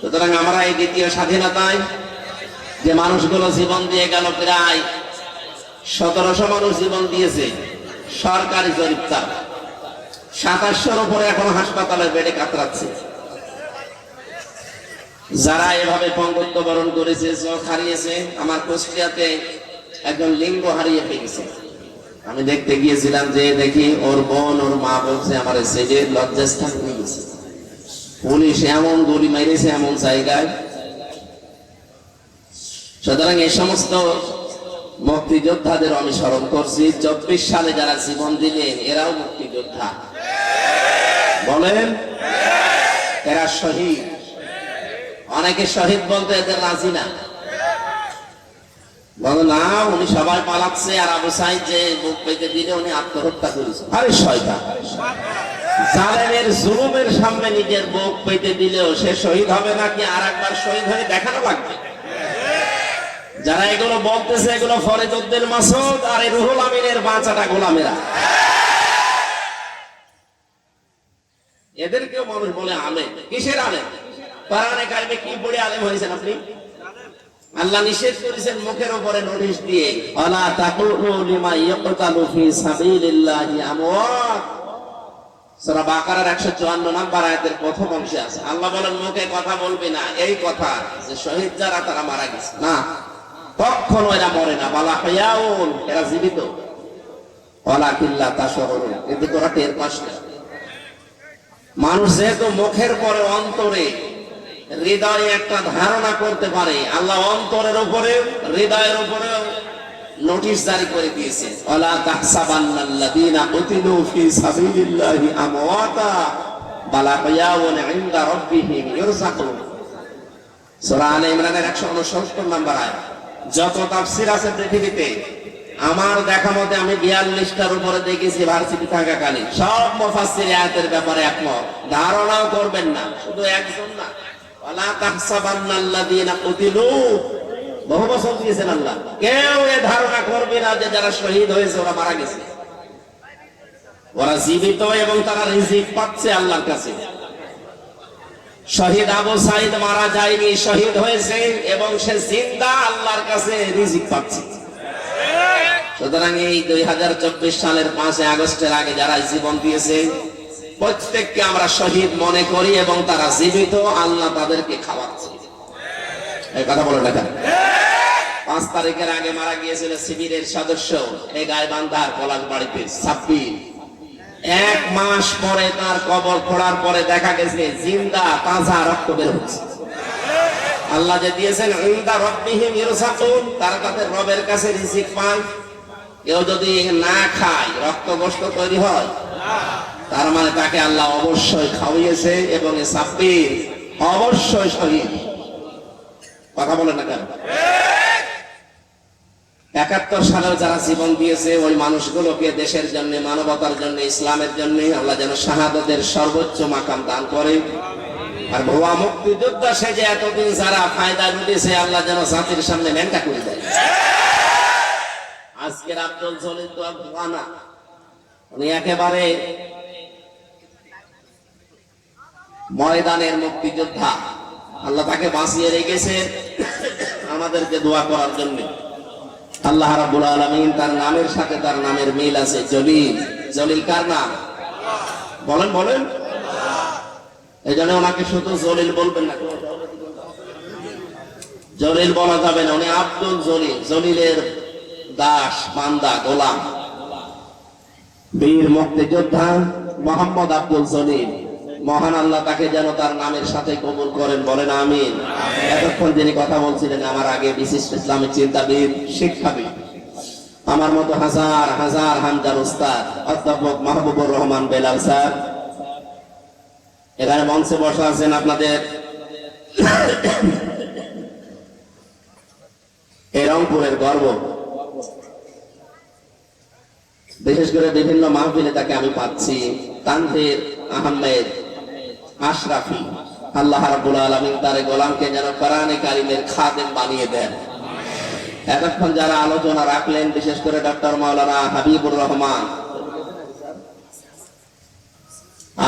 সুতরাং আমরা এই দ্বিতীয় স্বাধীনতায় যে মানুষগুলো জীবন দিয়ে গেল প্রায় সতেরোশো মানুষ জীবন দিয়েছে, সরকারি জরিপ তার। সাতাশশোর উপরে এখন হাসপাতালের বেডে কাতরাচ্ছে। যারা এভাবে পঙ্গত্ব বরণ করেছে, চোখ হারিয়েছে, আমার কুষ্টিয়াতে একজন লিঙ্গ হারিয়ে ফেলেছে। আমি দেখতে গিয়েছিলাম যে দেখি ওর বোন, ওর মা বলছে, আমার সেজে লজ্জাস্থান হয়ে গেছে। পুলিশ এমন গুলি মেরেছে এমন জায়গায়। সুতরাং এই সমস্ত মুক্তিযোদ্ধাদের আমি স্মরণ করছি, চব্বিশ সালে যারা জীবন দিলেন, এরাও মুক্তিযোদ্ধা। বলেন? এরা শহীদ। অনেকে শহীদ বলতে এদের রাজি না। বলো, না, উনি সবাই পালাচ্ছে আর আবু সাইদ যে বুক পেতে দিলে উনি আত্মহত্যা করেছে। আরে শয়তান। জালেমের জুলুমের সামনে নিজের বুক পেতে দিলেও সে শহীদ হবে নাকি আর একবার শহীদ হয়ে দেখানো লাগবে? যারা এগুলো বলতেছে, এগুলো ফরিদ উদ্দিন মাসুদ আর রুহুল আমিনের বাঁচাটা গোলামেরা। এদেরকেও মানুষ বলে আলেম। কিসের আলেম? কোরআনে কারিমে কি পড়ে আলেম হয়েছেন আপনি? আল্লাহ নিষেধ করেছেন মুখের উপরে নোটিশ দিয়ে, আলা তাকুলু লিমা ইয়াকতালু ফি সাবিলিল্লাহি আমওয়াত। সূরা বাকারার 154 নম্বর আয়াতের প্রথম অংশে আছে। আল্লাহ বলেন, মুখে কথা বলবি না, এই কথা যে শহীদ যারা, তারা মারা গেছে। না, কখনো এরা মরে না। বালা হায়াউন, এরা জীবিত। ওয়ালা কিল্লা তাশহুরুন কিন্তু তোরা টের পাস মানুষ যেহেতু মুখের পরে অন্তরে হৃদয়ে একটা ধারণা করতে পারে, আল্লাহ অন্তরের উপরে হৃদয়ের উপরে নোটিশ জারি করে দিয়েছে। ওয়ালা তাহসাবান্নাল্লাযীনা কুতিলু ফি সাবিলিল্লাহি আমওয়াতা, বাল আহইয়াউন ইনদা রাব্বিহিম ইরযাকুন সূরা আলে ইমরানের 169 নম্বর আয়াত। যত তাফসীর আছে পৃথিবীতে, আমার দেখা মতে আমি বিয়াল্লিশটার উপরে দেখেছি ভার্সিটি থাকাকালীন। সব মুফাসসির আয়াতের ব্যাপারে একমত। ধারণাও করবেন না, শুধু একজন না। ওয়ালা তাহসাবান্নাল্লাযীনা কুতিলু বহু দিয়েছেন আল্লাহ। কেউ এ ধারণা করবে না যে যারা শহীদ হয়েছে, ওরা মারা গেছে। ওরা জীবিত এবং তারা রিজিক পাচ্ছে আল্লাহর কাছে। শহীদ আবু সাইদ মারা যায়নি, শহীদ হয়েছে এবং সে জিন্দা আল্লাহর কাছে রিজিক পাচ্ছে। সুতরাং এই দুই হাজার চব্বিশ সালের পাঁচই আগস্টের আগে যারা জীবন দিয়েছে, প্রত্যেককে আমরা শহীদ মনে করি এবং তারা জীবিত, আল্লাহ তাদেরকে খাওয়াচ্ছে কথা বলে দেখা পাঁচ তারিখের আগে মারা গিয়েছিল শিবিরের সদস্য বান্ধার পলাশ বাড়িতে, ছাব্বিশ। এক মাস পরে তার কবর পরে দেখা গেছে জিন্দা তাজা রক্ত বের হচ্ছে। আল্লাহ যে দিয়েছেন, ইন্দা তারা তাদের রবের কাছে রিজিক পায় কেউ যদি না খায় রক্ত গোস্ত তৈরি হয়। তার মানে তাকে আল্লাহ অবশ্যই খাওয়িয়েছে এবং সাব্বির অবশ্যই শহীদ কথা বলে না কেন? একাত্তর সালেও যারা জীবন দিয়েছে, ওই মানুষগুলোকে দেশের জন্য, মানবতার জন্য, ইসলামের জন্য আল্লাহ যেন শাহাদতের সর্বোচ্চ মাকাম দান করে। আর ভুয়া মুক্তিযোদ্ধা সে যে এতদিন যারা ফায়দা লুটেছে, আল্লাহ যেন জাতির সামনে ম্যানটা করে দেয়। আজকের আব্দুল জলিল তো আর ভুয়া না। উনি একেবারে ময়দানের মুক্তিযোদ্ধা। আল্লাহ তাকে বাঁচিয়ে রেখেছে। আমাদেরকে দোয়া করার জন্য। আল্লাহ রাব্বুল আলামিন তার নামের সাথে তার নামের মিল আছে। জলিল। জলিল কার নাম? বলেন বলেন। এই জন্য ওনাকে শুধু জলিল বলবেন না। জলিল বলা যাবে না, উনি আব্দুল জলিল। জলিলের দাস, বান্দা, গোলাম। বীর মুক্তিযোদ্ধা মোহাম্মদ আব্দুল জলিল। মহান আল্লাহ তাকে যেন তার নামের সাথে কবুল করেন বলেন আমিন। এতক্ষণ যিনি কথা বলছিলেন আমার আগে বিশিষ্ট ইসলামিক চিন্তাবিদ শিক্ষাবিদ। আমার মতো হাজার হাজার হামজার উস্তাদ অধ্যাপক মাহবুবুর রহমান বেলাল স্যার। এখানে মঞ্চে বসা আছেন আপনাদের। এই রংপুরের গর্ব। বিশেষ করে বিভিন্ন মাহফিলে তাকে আমি পাচ্ছি। তানভীর আহমেদ আশরাফি, আল্লাহ রাব্বুল আলামিন তার গোলামকে যেন কোরআনে কারিমের খাদেম বানিয়ে দেন। এতক্ষণ যারা আলোচনা রাখলেন, বিশেষ করে ডক্টর মাওলানা হাবিবুর রহমান।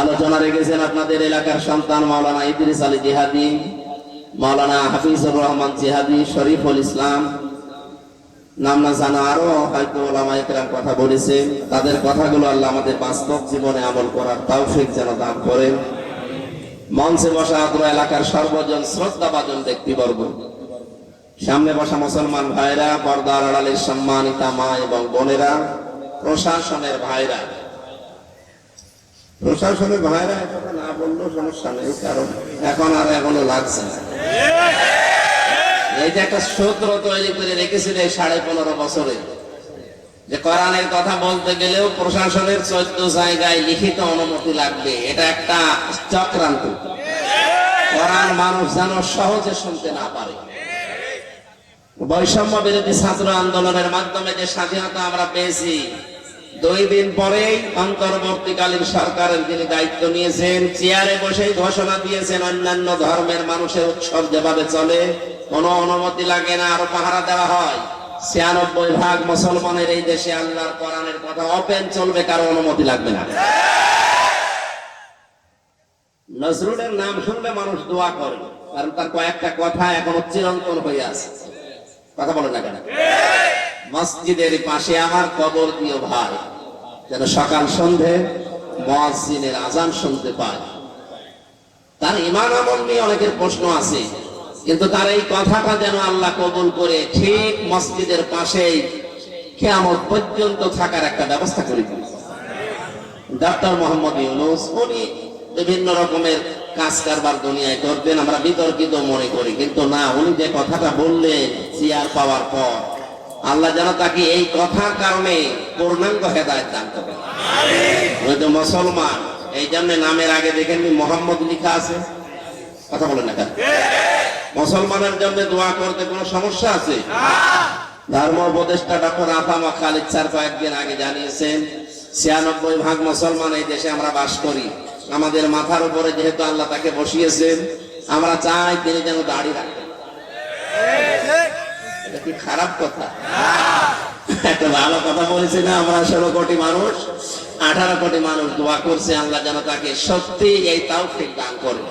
আলোচনা রেখেছেন আপনাদের এলাকার সন্তান মাওলানা ইদ্রিস আলী জিহাদি, মাওলানা হাফিজুর রহমান জিহাদি, শরীফুল ইসলাম। নাম না জানা আরও হয়তো ওলামা কথা বলেছে তাদের কথাগুলো আল্লাহ আমাদের বাস্তব জীবনে আমল করার তৌফিক যেন দান করেন। মঞ্চে বসা আগ্রহ এলাকার সর্বজন শ্রদ্ধাভাজন ব্যক্তিবর্গ। সামনে বসা মুসলমান ভাইরা, পর্দার আড়ালের সম্মানিতা মা এবং বোনেরা, প্রশাসনের ভাইরা। প্রশাসনের ভাইরা এ কথা না বললেও সমস্যা নেই, কারণ এখন আর এখনও লাগছে এই যে একটা সূত্র তৈরি করে রেখেছিল এই সাড়ে পনেরো বছরে, যে কোরআনের কথা বলতে গেলেও প্রশাসনের চোদ্দ জায়গায় লিখিত অনুমতি লাগবে, এটা একটা চক্রান্ত। কোরআন মানুষ যেন সহজে শুনতে না পারে। বৈষম্য বিরোধী ছাত্র আন্দোলনের মাধ্যমে যে স্বাধীনতা আমরা পেয়েছি, দুই দিন পরেই অন্তর্বর্তীকালীন সরকারের যিনি দায়িত্ব নিয়েছেন, চেয়ারে বসেই ঘোষণা দিয়েছেন, অন্যান্য ধর্মের মানুষের উৎসব যেভাবে চলে, কোনো অনুমতি লাগে না, আরও পাহারা দেওয়া হয়। ছিয়ানব্বই ভাগ মুসলমানের এই দেশে আল্লাহর কোরআনের কথা অপেন চলবে, কারও অনুমতি লাগবে না। নজরুলের নাম শুনলে মানুষ দোয়া করে, কারণ তার কয়েকটা কথা এখনও চিরন্তন হয়ে আছে। কথা বলেন না কেন? মসজিদের পাশে আমার কবর দিও ভাই, যেন সকাল সন্ধে মসজিদের আজান শুনতে পায়। তার ইমান আমল নিয়ে অনেকের প্রশ্ন আছে, কিন্তু তার এই কথাটা যেন আল্লাহ কবুল করে ঠিক মসজিদের পাশেই কেয়ামত পর্যন্ত থাকার একটা ব্যবস্থা করে দিল ডক্টর মোহাম্মদ ইউনুস, উনি বিভিন্ন রকমের কাজ কারবার দুনিয়ায় করতেন আমরা বিতর্কিত মনে করি। কিন্তু না উনি যে কথাটা বললেন চেয়ার পাওয়ার পর আল্লাহ যেন তাকে এই কথার কারণে পূর্ণাঙ্গ হেদায়ত দান করেন। মুসলমান এই জন্য নামের আগে দেখেন মোহাম্মদ লিখা আছে? কথা বলেন না মুসলমানের জন্য দোয়া করতে কোনো সমস্যা আছে? ধর্ম উপদেষ্টা ডক্টর আফামা খালিদ স্যার কয়েকদিন আগে জানিয়েছেন ছিয়ানব্বই ভাগ মুসলমান এই দেশে আমরা বাস করি। আমাদের মাথার উপরে যেহেতু আল্লাহ তাকে বসিয়েছেন, আমরা চাই তিনি যেন দাড়ি রাখেন। কি খারাপ কথা? একটা ভালো কথা বলেছি না? আমরা ষোলো কোটি মানুষ, আঠারো কোটি মানুষ দোয়া করছে, আল্লাহ যেন তাকে সত্যি এই তাও ঠিক দান করে